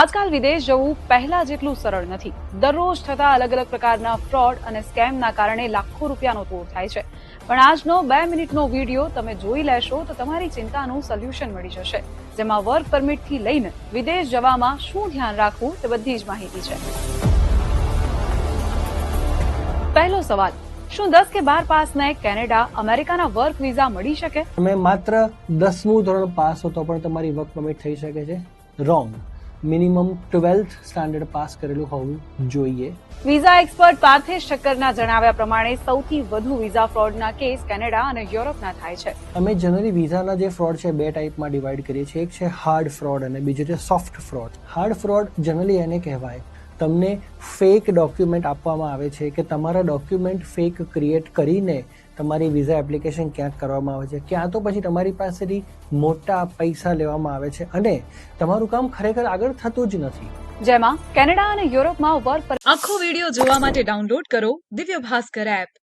આજકાલ વિદેશ જવું પહેલા જેટલું સરળ નથી. દરરોજ થતા અલગ અલગ પ્રકારના ફ્રોડ અને સ્કેમના કારણે લાખો રૂપિયાનો તોડ થાય છે. પણ આજનો બે મિનિટનો વીડિયો તમે જોઈ લેશો તો તમારી ચિંતાનું સોલ્યુશન મળી જશે. જેમાં વર્ક પરમિટથી લઈને વિદેશ જવામાં શું ધ્યાન રાખવું તે બધી જ માહિતી છે. પહેલો સવાલ, શું દસ કે બાર પાસને કેનેડા અમેરિકાના વર્ક વિઝા મળી શકે? તમે માત્ર દસમું ધોરણ પાસ હો તો પણ તમારી વર્ક પરમિટ થઈ શકે છે? Wrong. Minimum twelfth standard pass કરેલું હોવું જોઈએ. વિઝા એક્સપર્ટ પાર્થેશ ઠક્કરના જણાવ્યા પ્રમાણે સૌથી વધુ વિઝા ફ્રોડના કેસ કેનેડા અને યુરોપના થાય છે. અમે જનરલી વિઝાના જે ફ્રોડ છે બે ટાઈપમાં ડિવાઈડ કરીએ છીએ. એક છે હાર્ડ ફ્રોડ અને બીજું છે soft fraud hard fraud generally એને કહેવાય. તમને ફેક ડોક્યુમેન્ટ આપવામાં આવે છે કે તમારા ડોક્યુમેન્ટ ફેક ક્રિએટ કરીને તમારી વિઝા એપ્લિકેશન ક્યાંક કરવામાં આવે છે. ક્યાં તો પછી તમારી પાસેથી મોટા પૈસા લેવામાં આવે છે અને તમારું કામ ખરેખર આગળ થતું જ નથી. જેમાં કેનેડા અને યુરોપમાં વર્ક આખો વીડિયો જોવા માટે ડાઉનલોડ કરો દિવ્ય ભાસ્કર એપ